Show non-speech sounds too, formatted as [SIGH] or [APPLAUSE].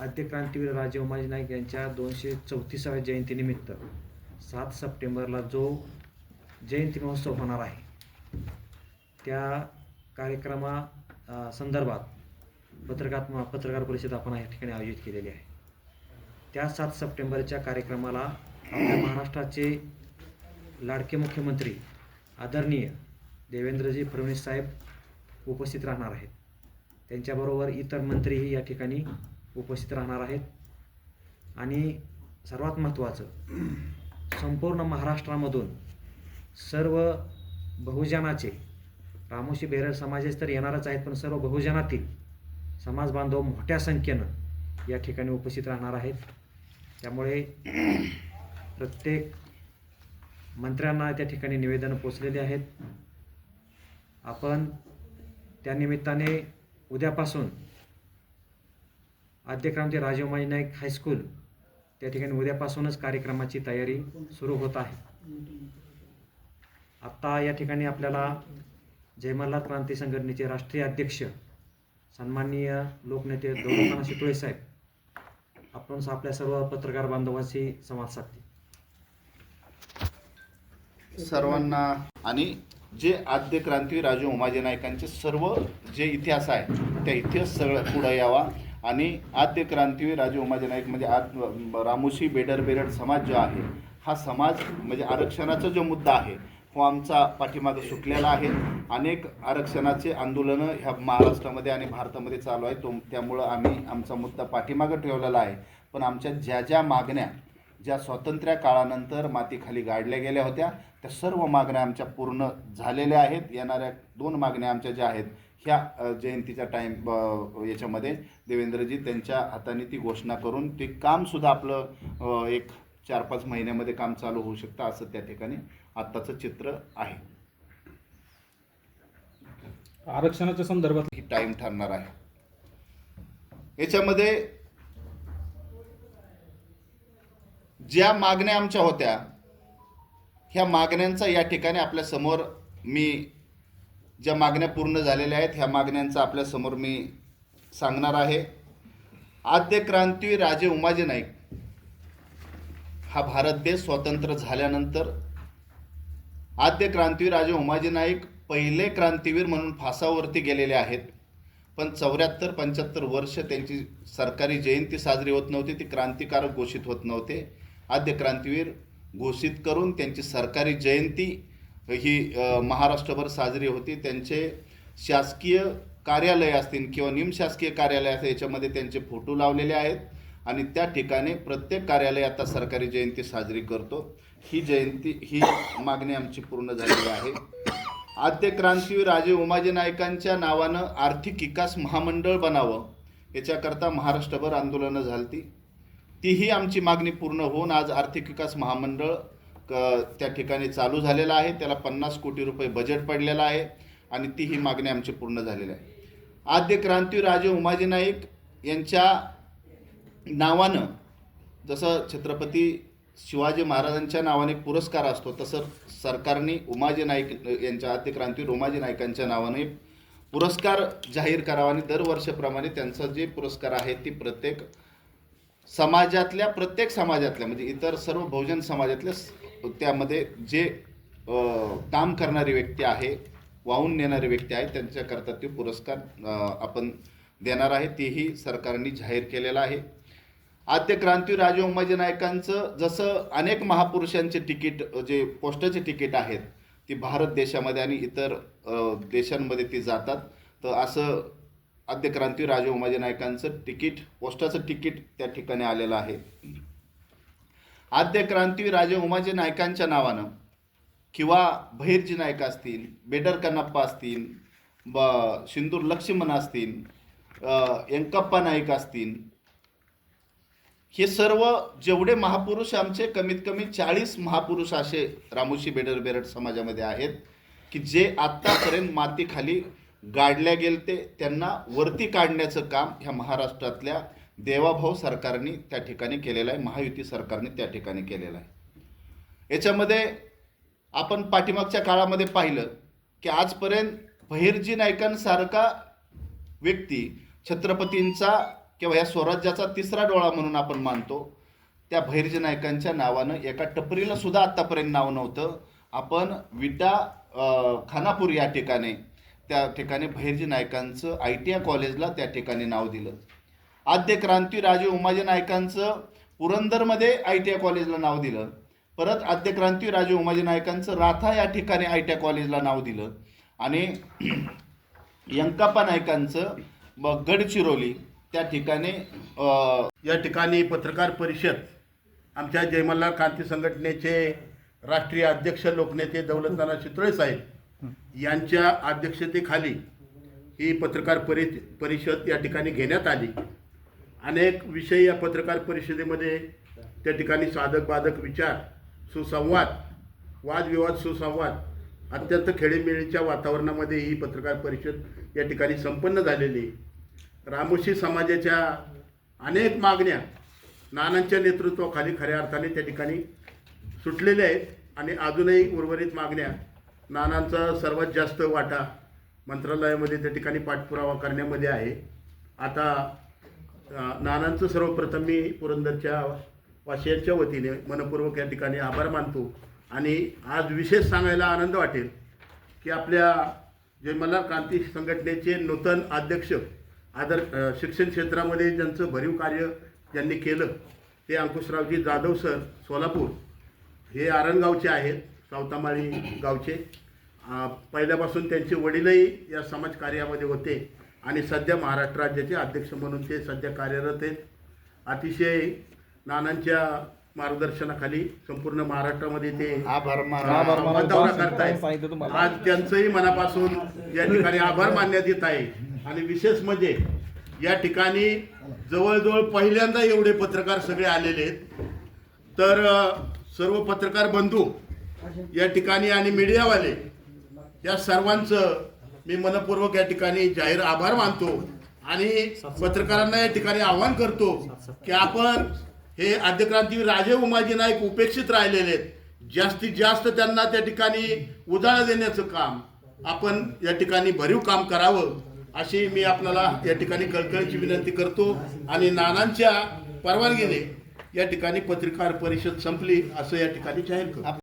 आद्य क्रांतीवीर राजे उमाजी नाईक यांच्या दोनशे चौतीसाव्या जयंतीनिमित्त सात सप्टेंबरला जो जयंती महोत्सव होणार आहे त्या कार्यक्रमा संदर्भात पत्रकात्मा पत्रकार परिषद आपण या ठिकाणी आयोजित केलेली आहे. त्या सात सप्टेंबरच्या कार्यक्रमाला आपल्या महाराष्ट्राचे लाडके मुख्यमंत्री आदरणीय देवेंद्रजी फडणवीस साहेब उपस्थित राहणार आहेत. त्यांच्याबरोबर इतर मंत्रीही या ठिकाणी उपस्थित राहणार आहेत. आणि सर्वात महत्त्वाचं संपूर्ण महाराष्ट्रामधून सर्व बहुजनाचे रामोशी बेरड समाजेच तर येणारच आहेत पण सर्व बहुजनातील समाज बांधव मोठ्या संख्येनं या ठिकाणी उपस्थित राहणार आहेत. त्यामुळे प्रत्येक मंत्र्यांना त्या ठिकाणी निवेदनं पोचलेली आहेत. आपण त्या निमित्ताने उद्यापासून आद्यक्रांती राजीवमाई नाईक हायस्कूल त्या ठिकाणी उद्यापासूनच कार्यक्रमाची तयारी सुरू होत आहे. आत्ता या ठिकाणी आपल्याला जय क्रांती संघटनेचे राष्ट्रीय अध्यक्ष सन्माननीय लोकनेते गौरवखाना शितोळे साहेब आपण आपल्या सर्व पत्रकार बांधवांशी संवाद साधते सर्वांना आणि जे आद्य क्रांती राजू उमाजी नायकांचे सर्व जे इतिहास आहे त्या इतिहास सगळं पुढं यावा. आणि आद्य क्रांतीवीर राजे उमाजी नाईक म्हणजे आज रामोशी बेडर बेरड समाज जो आहे हा समाज म्हणजे आरक्षणाचा जो मुद्दा आहे तो आमचा पाठीमागं सुटलेला आहे. अनेक आरक्षणाचे आंदोलनं ह्या महाराष्ट्रामध्ये आणि भारतामध्ये चालू आहे तो त्यामुळं आम्ही आमचा मुद्दा पाठीमागं ठेवलेला आहे. पण आमच्या ज्या ज्या मागण्या ज्या स्वातंत्र्य काळानंतर मातीखाली गाडल्या गेल्या होत्या त्या सर्व मागण्या आमच्या पूर्ण झालेल्या आहेत. येणाऱ्या दोन मागण्या आमच्या ज्या आहेत ह्या जयंतीच्या टाईम याच्यामध्ये देवेंद्रजी त्यांच्या हाताने ती घोषणा करून ते कामसुद्धा आपलं एक चार पाच महिन्यामध्ये काम चालू होऊ शकतं असं त्या ठिकाणी आत्ताचं चित्र आहे. आरक्षणाच्या संदर्भात ही टाईम ठरणार आहे. याच्यामध्ये ज्या मागण्या आमच्या होत्या ह्या मागण्यांचा या ठिकाणी आपल्यासमोर मी ज्या मागण्या पूर्ण झालेल्या आहेत ह्या मागण्यांचा आपल्यासमोर मी सांगणार आहे. आद्य क्रांती राजे उमाजी नाईक हा भारत देश स्वतंत्र झाल्यानंतर आद्य क्रांतीवीर राजे उमाजी नाईक पहिले क्रांतीवीर म्हणून फासावरती गेलेले आहेत. पण चौऱ्याहत्तर पंच्याहत्तर वर्ष त्यांची सरकारी जयंती साजरी होत नव्हती ती क्रांतिकारक घोषित होत नव्हते. आद्य क्रांतीवीर घोषित करून त्यांची सरकारी जयंती ही महाराष्ट्रभर साजरी होती. त्यांचे शासकीय कार्यालय असतील किंवा निमशासकीय कार्यालय असतील याच्यामध्ये त्यांचे फोटो लावलेले आहेत. आणि त्या ठिकाणी प्रत्येक कार्यालय आता सरकारी जयंती साजरी करतो. ही जयंती ही मागणी आमची पूर्ण झालेली आहे. आद्य क्रांतीवीर राजे उमाजी नायकांच्या नावानं आर्थिक विकास महामंडळ बनावं याच्याकरता महाराष्ट्रभर आंदोलनं झालती. तीही आमची मागणी पूर्ण होऊन आज आर्थिक विकास महामंडळ क त्या ठिकाणी चालू झालेलं आहे. त्याला पन्नास कोटी रुपये बजेट पडलेलं आहे आणि तीही मागणी आमची पूर्ण झालेली आहे. आद्य क्रांती राजे उमाजी नाईक यांच्या नावानं जसं छत्रपती शिवाजी महाराजांच्या नावाने एक पुरस्कार असतो तसं सरकारने उमाजी नाईक यांच्या आद्य क्रांती उमाजी नाईकांच्या नावाने पुरस्कार जाहीर करावा आणि दरवर्षाप्रमाणे त्यांचं जे पुरस्कार आहे ती प्रत्येक समाजातल्या प्रत्येक समाजातल्या म्हणजे इतर सर्व बहुजन समाजातल्या त्यामध्ये जे काम करणारी व्यक्ती आहे वाहून नेणारी व्यक्ती आहे त्यांच्याकरता ते पुरस्कार आपण देणार आहे. तेही सरकारने जाहीर केलेलं आहे. आद्य क्रांती राजे उमाजी नायकांचं जसं अनेक महापुरुषांचे तिकीट जे पोस्टाचे तिकीट आहेत ती भारत देशामध्ये आणि इतर देशांमध्ये ती जातात. तर असं आद्य क्रांती राजे उमाजी नायकांचं तिकीट पोस्टाचं तिकीट त्या ठिकाणी आलेलं आहे. आद्य क्रांती राजे उमाजी नायकांच्या नावानं किंवा बहिर्जी नायक असतील बेडर कन्नप्पा असतील ब सिंदूर लक्ष्मण असतील यंकप्पा नाईक असतील हे सर्व जेवढे महापुरुष आमचे कमीत कमी चाळीस महापुरुष असे रामोशी बेडर बेरड समाजामध्ये आहेत की जे आत्तापर्यंत मातीखाली गाडल्या गेलते त्यांना वरती काढण्याचं काम ह्या महाराष्ट्रातल्या देवाभाऊ सरकारने त्या ठिकाणी केलेलं आहे महायुती सरकारने त्या ठिकाणी केलेलं आहे. याच्यामध्ये आपण पाठीमागच्या काळामध्ये पाहिलं की आजपर्यंत बहिर्जी नायकांसारखा व्यक्ती छत्रपतींचा किंवा या स्वराज्याचा तिसरा डोळा म्हणून आपण मानतो त्या भैरजी नायकांच्या नावानं एका टपरीला सुद्धा आत्तापर्यंत नाव नव्हतं. आपण विटा खानापूर या ठिकाणी त्या ठिकाणी भैरजी नायकांचं आय टी आय कॉलेजला त्या ठिकाणी नाव दिलं. आद्य क्रांती राजे उमाजी नायकांचं पुरंदरमध्ये आय टी आय कॉलेजला नाव दिलं. परत आद्य क्रांती राजे उमाजी नायकांचं राथा या ठिकाणी आय टी आय कॉलेजला नाव दिलं. आणि [CLEARS THROAT] यंकाप्पा नायकांचं ब- गडचिरोली त्या ठिकाणी या ठिकाणी पत्रकार परिषद आमच्या जयमल्लाल क्रांती संघटनेचे राष्ट्रीय अध्यक्ष लोकनेते दौलतनाना चितळे साहेब यांच्या अध्यक्षतेखाली ही पत्रकार परि परिषद या ठिकाणी घेण्यात आली. अनेक विषय या पत्रकार परिषदेमध्ये त्या ठिकाणी साधक बाधक विचार सुसंवाद वादविवाद सुसंवाद अत्यंत खेळीमेळीच्या वातावरणामध्ये ही पत्रकार परिषद या ठिकाणी संपन्न झालेली. रामोशी समाजाच्या अनेक मागण्या नानांच्या नेतृत्वाखाली खऱ्या अर्थाने त्या ठिकाणी सुटलेल्या आहेत आणि अजूनही उर्वरित मागण्या नानांचा सर्वात जास्त वाटा मंत्रालयामध्ये त्या ठिकाणी पाठपुरावा करण्यामध्ये आहे. आता नानांचं सर्वप्रथम मी पुरंदरच्या वासियांच्या वतीने मनपूर्वक या ठिकाणी आभार मानतो. आणि आज विशेष सांगायला आनंद वाटेल की आपल्या जयमल्लाल क्रांती संघटनेचे नूतन अध्यक्ष आदर शिक्षण क्षेत्रामध्ये ज्यांचं भरीव कार्य ज्यांनी केलं ते अंकुशरावजी जाधव सर सोलापूर. हे आरणगावचे आहेत सावतामाळी गावचे. पहिल्यापासून त्यांचे वडीलही या समाज कार्यामध्ये होते आणि सध्या महाराष्ट्र राज्याचे अध्यक्ष म्हणून ते सध्या कार्यरत आहेत. अतिशय नानांच्या मार्गदर्शनाखाली संपूर्ण महाराष्ट्रामध्ये ते आभार करतायत. आज त्यांचंही मनापासून या ठिकाणी आभार मानण्यात येत आहे. आणि विशेष म्हणजे या ठिकाणी जवळजवळ पहिल्यांदा एवढे पत्रकार सगळे आलेले आहेत. तर सर्व पत्रकार बंधू या ठिकाणी आणि मीडियावाले या सर्वांचं मी मनपूर्वक या ठिकाणी जाहीर आभार मानतो आणि पत्रकारांना या ठिकाणी आवाहन करतो की आपण हे आद्यक्रांती राजे उमाजी नाईक उपेक्षित राहिलेले आहेत. जास्तीत जास्त त्यांना त्या ठिकाणी उजाळा देण्याचं काम आपण या ठिकाणी भरीव काम करावं अशी मी आपल्याला या ठिकाणी कळकळीची विनंती करतो आणि नानांच्या परवानगीने या ठिकाणी पत्रकार परिषद संपली असं या ठिकाणी जाहीर करतो.